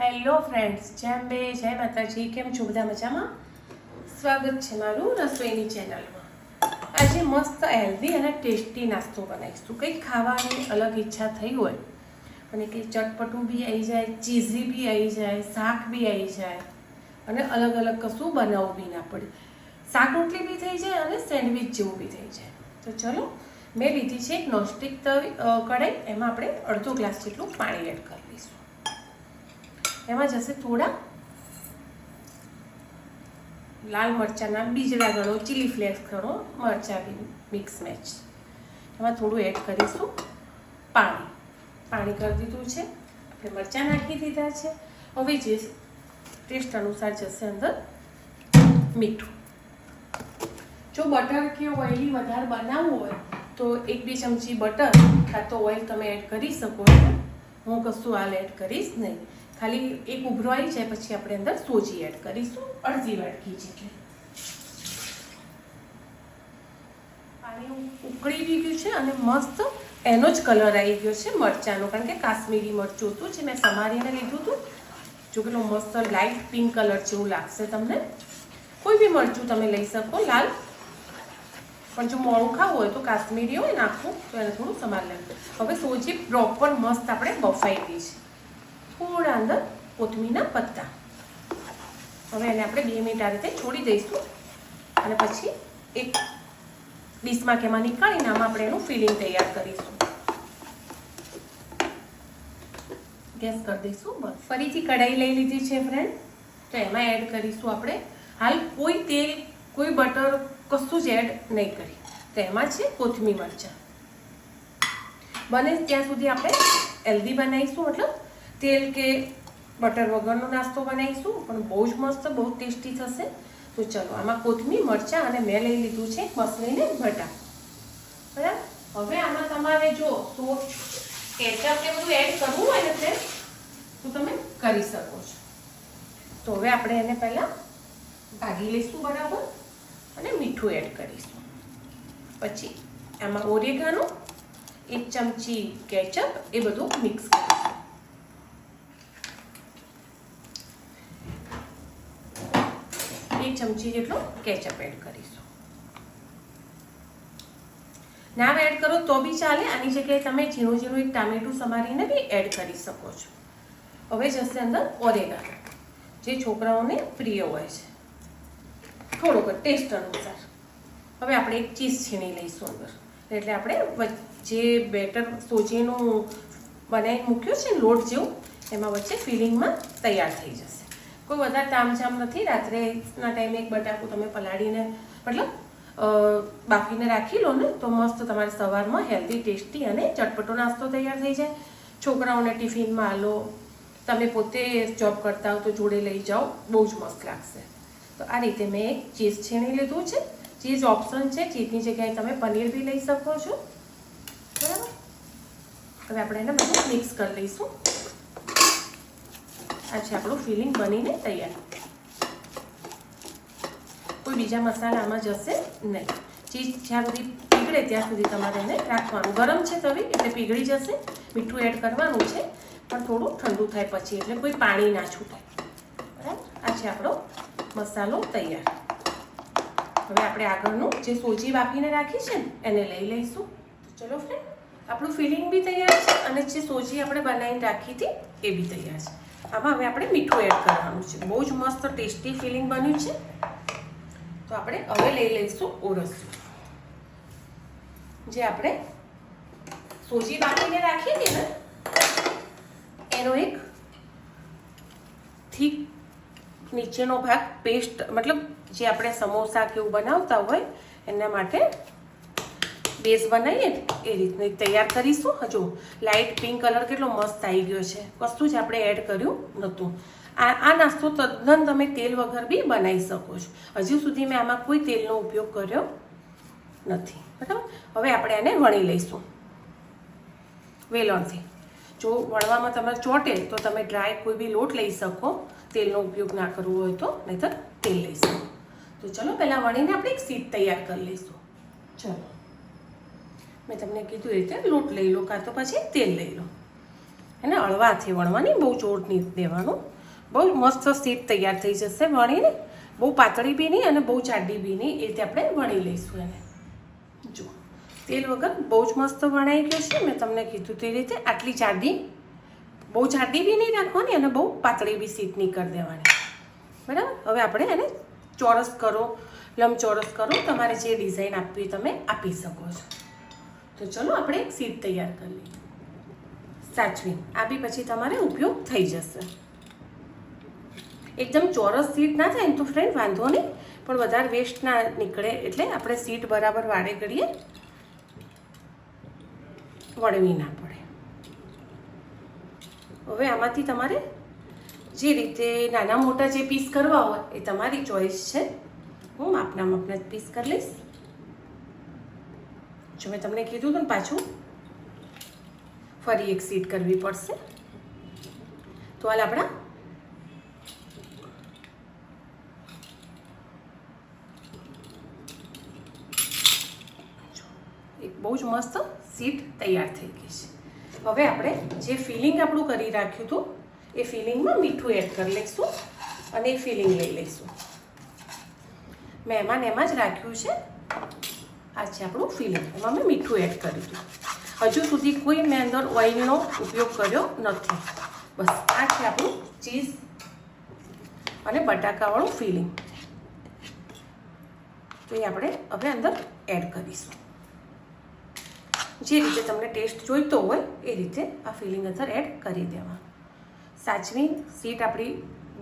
Hello friends જેમ બે જય માતાજી. કેમ છો બધા મજામાં? સ્વાગત છે મારું રસોઈની ચેનલમાં આજે મસ્ત હેલ્ધી અને ટેસ્ટી નાસ્તો બનાવીશું. કંઈક ખાવાની અલગ ઈચ્છા થઈ હોય, અને કંઈક ચટપટું બી આવી જાય, ચીઝી બી આવી જાય, શાક બી આવી જાય, અને અલગ અલગ કશું બનાવવું બી ના પડે. શાક રોટલી બી થઈ જાય અને સેન્ડવિચ જેવું બી થઈ જાય. તો ચલો, મેં લીધી છે એક નોનસ્ટિક તવી કઢાઈ. એમાં આપણે અડધો ગ્લાસ જેટલું પાણી એડ કરી દઈશું. એમાં જશે થોડા લાલ મરચાંના બીજડા ગણો ચીલી ફ્લેક્સ ગણો, મરચાં મિક્સ મેચ એમાં થોડું એડ કરીશું. પાણી. પાણી કરી દીધું છે. આપણે મરચાં નાખી દીધા છે. હવે જે ટેસ્ટ અનુસાર જશે અંદર મીઠું. જો બટર કે ઓઇલી વધારે બનાવવું હોય, તો એક બે ચમચી બટર કાં તો ઓઇલ તમે એડ કરી શકો છો. હું કશું હાલ એડ કરીશ નહીં. ખાલી એક ઉભરો આવી જાય, પછી આપણે અંદર સોજી એડ કરીશું. અડધી વાટકી જેટલી. પાણી ઉકળી બી ગયું છે અને મસ્ત એનો જ કલર આવી ગયો છે મરચાંનો. કારણ કે કાશ્મીરી મરચું હતું જે મેં સમારીને લીધું હતું. જો કેટલું મસ્ત લાઇટ પિંક કલર જેવું લાગશે તમને. કોઈ બી મરચું તમે લઈ શકો, લાલ. પણ જો મોડું ખાવું હોય તો કાશ્મીરી હોય નાખવું તો એને થોડું સમાર લાગે હવે સોજી પ્રોપર મસ્ત આપણે બફાઈ ગઈ છે થોડા અંદર કોથમીના પત્તા. હવે એને આપણે બે મિનિટ આ રીતે છોડી દઈશું અને પછી એક ડીશમાં કે એમાં નીકાળીને આમાં આપણે એનું ફિલિંગ તૈયાર કરીશું. ગેસ કરી દઈશું, બસ. ફરીથી કઢાઈ લઈ લીધી છે ફ્રેન્ડ તો એમાં એડ કરીશું આપણે. હાલ કોઈ તેલ, કોઈ બટર કશું જ એડ નહીં કરી. તો એમાં છે કોથમી મરચાં. બને ત્યાં સુધી આપણે હેલ્ધી બનાવીશું, મતલબ તેલ કે બટર વગરનો નાસ્તો બનાવીશું, પણ બહુ જ મસ્ત, બહુ ટેસ્ટી થશે. તો ચલો, આમાં કોથમીર, મરચાં અને મેં લઈ લીધું છે મસલીને ભટા બરાબર? હવે આમાં તમારે જો, તો કેચઅપ ને બધું એડ કરવું હોય ને ફ્રેન્ડ તો તમે કરી શકો છો. તો હવે આપણે એને પહેલાં ભાગી લઈશું બરાબર અને મીઠું એડ કરીશું. પછી આમાં ઓરેગાનો એક ચમચી કેચઅપ એ બધું મિક્સ કરીશું. ચમચી જેટલો કેચઅપ એડ કરીશું. ના એડ કરો તો બી ચાલે, આની જગ્યાએ તમે ઝીણું ઝીણું એક ટામેટું સમારીને બી એડ કરી શકો છો. હવે જશે અંદર ઓરેગાનો જે છોકરાઓને પ્રિય હોય છે. થોડોક ટેસ્ટ અનુસાર. હવે આપણે એક ચીઝ છીણી લઈશું અંદર. એટલે આપણે જે બેટર સોજીનું બનાવી મૂક્યું છે લોટ જેવું, એમાં વચ્ચે ફિલિંગમાં તૈયાર થઈ જશે. કોઈ વધારે તામઝામ નથી, રાત્રેના ટાઈમે એક બટાકું તમે પલાળીને, મતલબ બાફીને રાખી લો ને, તો મસ્ત તમારે સવારમાં હેલ્ધી ટેસ્ટી અને ચટપટો નાસ્તો તૈયાર થઈ જાય. છોકરાઓને ટિફિનમાં આલો, તમે પોતે જોબ કરતા હો તો જોડે લઈ જાઓ, બહુ જ મસ્ત લાગશે. તો આ રીતે મેં એક ચીઝ છીણી લીધું છે. ચીઝ ઓપ્શન છે, ચીઝની જગ્યાએ તમે પનીર બી લઈ શકો છો. બરાબર? હવે આપણે એને બધું મિક્સ કરી લઈશું. આ છે આપણું ફિલિંગ બનીને તૈયાર. કોઈ બીજા મસાલા આમાં જશે નહીં. ચીઝ જ્યાં સુધી પીગળે ત્યાં સુધી તમારે એને રાખવાનું. ગરમ છે તવી એટલે પીગળી જશે. મીઠું એડ કરવાનું છે, પણ થોડું ઠંડુ થાય પછી, એટલે કોઈ પાણી ના છૂટાય બરાબર? આ છે આપણો મસાલો તૈયાર. હવે આપણે આગળનું જે સોજી બાફીને રાખી છે ને, એને લઈ લઈશું. ચલો ફ્રેન્ડ આપણું ફિલિંગ બી તૈયાર છે અને જે સોજી આપણે બનાવીને રાખી હતી, એ બી તૈયાર છે. આમાં હવે આપણે મીઠું એડ કરવાનું છે. બહુ જ મસ્ત ટેસ્ટી ફિલિંગ બન્યું છે. તો આપણે હવે લઈ લઈશું ઓરસું જે આપણે સોજી બાફીને રાખીએ છીએ ને, એનો એક થીક નીચેનો ભાગ પેસ્ટ મતલબ જે આપણે સમોસા કે એવું બનાવતા હોય, એના માટે બેઝ બનાવીએ એ રીતની તૈયાર કરીશું. હજુ લાઇટ પિંક કલર કેટલો મસ્ત આવી ગયો છે. કશું જ આપણે એડ કર્યું નહોતું. આ આ નાસ્તો તદ્દન તમે તેલ વગર બી બનાવી શકો છો. હજુ સુધી મેં આમાં કોઈ તેલનો ઉપયોગ કર્યો નથી. બરાબર? હવે આપણે એને વણી લઈશું. વેલણથી. જો વણવામાં તમારે ચોટે તો તમે ડ્રાય કોઈ બી લોટ લઈ શકો. તેલનો ઉપયોગ ના કરવો હોય તો, નહીંતર તેલ લઈ શકો. તો ચલો, પહેલાં વણીને આપણે એક સીટ તૈયાર કરી લઈશું. ચલો. મેં તમને કીધું એ રીતે લોટ લઈ લો કાં તો પછી તેલ લઈ લો. એને હળવાથી વણવાની, બહુ જોર નહીં દેવાનું. બહુ મસ્ત સીટ તૈયાર થઈ જશે વણીને. બહુ પાતળી બી નહીં અને બહુ જાડી બી નહીં, એ રીતે આપણે વણી લઈશું એને. જો, તેલ વગર બહુ જ મસ્ત વણાઈ ગયો છે. મેં તમને કીધું તે રીતે આટલી જાડી, બહુ જાડી બી નહીં રાખવાની અને બહુ પાતળી બી સીટ નહીં કરી દેવાની. બરાબર? હવે આપણે એને ચોરસ કરો, લંબચોરસ કરો. તમારે જે ડિઝાઇન આપવી તમે આપી શકો છો. તો ચલો આપણે સીટ તૈયાર કરી લઈએ. સાચવી. આ બી પછી તમારે ઉપયોગ થઈ જશે. એકદમ ચોરસ સીટ ના થાય ને તો ફ્રેન્ડ વાંધો નહીં, પણ વધારે વેસ્ટ ના નીકળે એટલે આપણે સીટ બરાબર વાળે કરીએ વળવી ના પડે. હવે આમાંથી તમારે જે રીતે નાના મોટા જે પીસ કરવા હોય એ તમારી ચોઈસ છે. હું માપના માપના જ પીસ કરી લઈશ. જો મેં તમને કીધું હતું ને પાછું, ફરી એક સીટ કરવી પડશે. તો હાલ આપણા એક બહુ જ મસ્ત સીટ તૈયાર થઈ ગઈ છે. હવે આપણે જે ફિલિંગ આપણું કરી રાખ્યું હતું, એ ફિલિંગમાં મીઠું એડ કરી લઈશું અને એ ફિલિંગ લઈ લઈશું. મેં એમાં એમાં જ રાખ્યું છે. આ છે આપણું ફિલિંગ. એમાં મેં મીઠું એડ કર્યું હજુ સુધી કોઈ મેં અંદર ઓઇલનો ઉપયોગ કર્યો નથી. બસ, આ છે આપણું ચીઝ અને બટાકાવાળું ફિલિંગ. તો એ આપણે હવે અંદર એડ કરીશું. જે રીતે તમને ટેસ્ટ જોઈતો હોય, એ રીતે આ ફિલિંગ અંદર એડ કરી દેવા સાચવી સીટ આપણી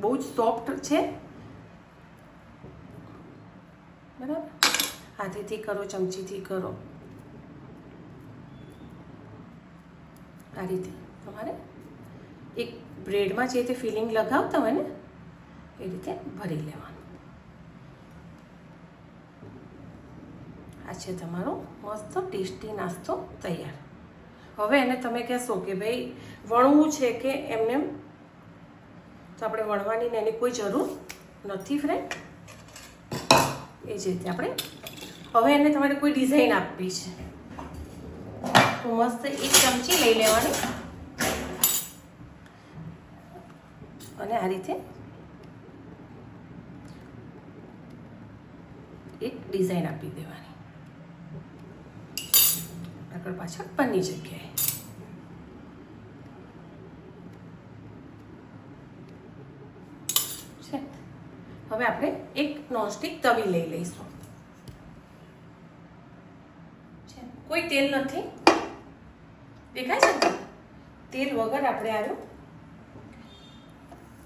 બહુ જ સોફ્ટ છે. બરાબર? હાથેથી કરો, ચમચીથી કરો. આ રીતે તમારે એક બ્રેડમાં જે રીતે ફિલિંગ લગાવતા હોય ને, એ રીતે ભરી લેવાનું. આ છે તમારો મસ્ત ટેસ્ટી નાસ્તો તૈયાર. હવે એને તમે કહેશો કે ભાઈ, વણવું છે કે એમને તો આપણે વણવાની ને એની કોઈ જરૂર નથી ફ્રેન્ડ એ જ રીતે આપણે હવે એને તમારે કોઈ ડિઝાઇન આપવી છે. તો મસ્ત એક ચમચી લઈ લેવાની. અને આ રીતે એક ડિઝાઇન આપી દેવાની. આગળ પાછળ પન્ની જગ્યાએ. હવે આપણે એક નોનસ્ટિક તવી લઈ લઈશું છે કોઈ તેલ નથી? દેખાય છે? તેલ વગર આપણે આનું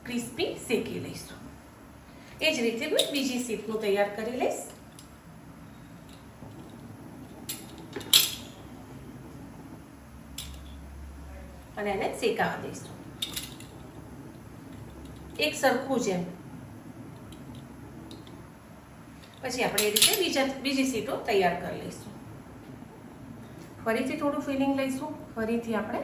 ક્રિસ્પી શેકી લઈશું. એ જ રીતે હું બીજી સીટનું તૈયાર કરી લઈશ. અને એને શેકાવા દઈશું. એક સરખું જેમ. પછી આપણે એ રીતે બીજા બીજી સીટો તૈયાર કરી લઈશું. ફરીથી થોડું ફિલિંગ લઈશું. ફરીથી આપણે.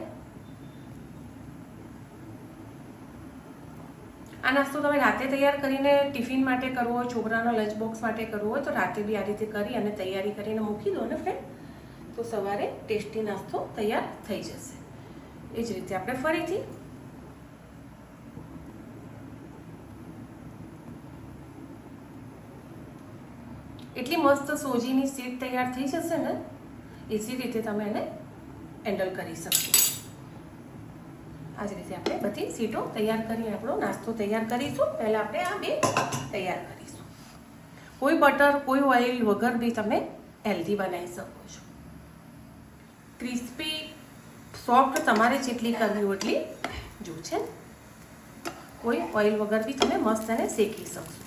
આ નાસ્તો તમે રાતે તૈયાર કરીને ટિફિન માટે કરવો હોય, છોકરાનો લંચ બોક્સ માટે કરવો હોય, તો રાતે બી આ રીતે કરી અને તૈયારી કરીને મૂકી દો ને ફ્રેન્ડ તો સવારે ટેસ્ટી નાસ્તો તૈયાર થઈ જશે. એ જ રીતે આપણે ફરીથી એટલી મસ્ત સોજીની સીટ તૈયાર થઈ જશે ને ઇઝી રીતે તમે એને હેન્ડલ કરી શકશો. આ જ રીતે આપણે બધી સીટો તૈયાર કરી, આપણો નાસ્તો તૈયાર કરીશું. પહેલાં આપણે આ બે તૈયાર કરીશું. કોઈ બટર, કોઈ ઓઇલ વગર બી તમે હેલ્ધી બનાવી શકો છો. ક્રિસ્પી સોફ્ટ તમારે જેટલી કરવી હોય એટલી જો છે. કોઈ ઓઇલ વગર બી તમે મસ્ત એને શેકી શકશો.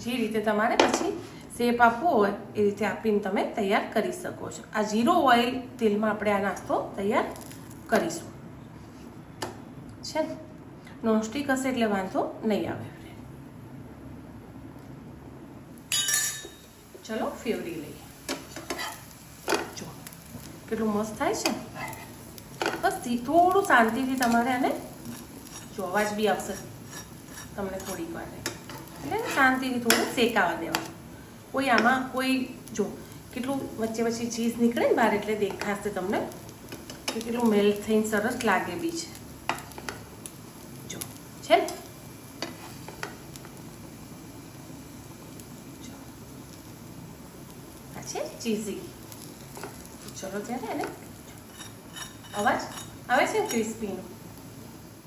જે રીતે તમારે પછી શેપ આપવો હોય એ રીતે આપીને તમે તૈયાર કરી શકો છો. આ જીરો ઓઇલ તેલમાં આપણે આ નાસ્તો તૈયાર કરીશું. છે ને? નોનસ્ટિક હશે એટલે વાંધો નહીં આવે. ચલો, ફેવરી લઈએ. જો, કેટલું મસ્ત થાય છે. બસ થોડું શાંતિથી તમારે આને જો અવાજ બી આવશે. તમને થોડીક વાર. એટલે શાંતિથી થોડું શેકાવા દેવાનું કોઈ આમાં કોઈ જો કેટલું વચ્ચે વચ્ચે ચીઝ નીકળે ને બહાર એટલે દેખાશે તમને કે કેટલું મેલ્ટ થઈને સરસ લાગે બી છે જો છે. છે ચીઝી ચલો ત્યારે એને અવાજ આવે છે ક્રિસ્પીનો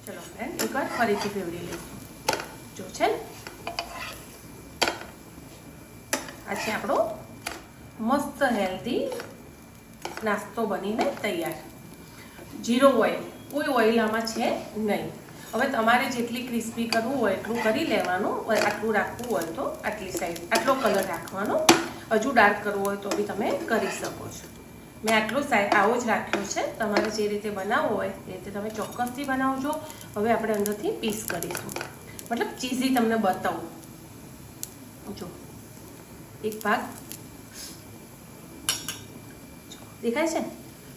ચલો ફ્રેન્ડ એકવાર ફરીથી ફેવરી લઈશું જો છે ને આ આપણો મસ્ત હેલ્ધી નાસ્તો બનીને તૈયાર. Zero oil. કોઈ ઓઇલ આમાં છે નહીં. હવે તમારે જેટલી ક્રિસ્પી કરવું હોય એટલું કરી લેવાનું આટલું રાખવું હોય તો આટલી સાઈડ આટલો કલર રાખવાનો. હજુ ડાર્ક કરવો હોય તો બી તમે કરી શકો છો. મેં આટલો સાઈઝ આવો જ રાખ્યો છે. તમારે જે રીતે બનાવવો હોય એ રીતે તમે ચોક્કસથી બનાવજો. હવે આપણે અંદરથી પીસ કરીશું. મતલબ ચીઝી તમને બતાવું. જો. એક ભાગ. દેખાય છે?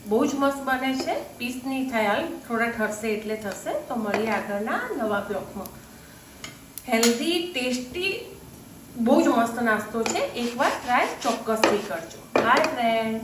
બહુ જ મસ્ત બને છે. પીસ નહીં થાય હાલ. થોડા ઠરશે એટલે થશે. તો મળીએ આગળના નવા બ્લોકમાં. હેલ્ધી ટેસ્ટી બહુ જ મસ્ત નાસ્તો છે. એકવાર ટ્રાય ચોક્કસથી કરજો. By friend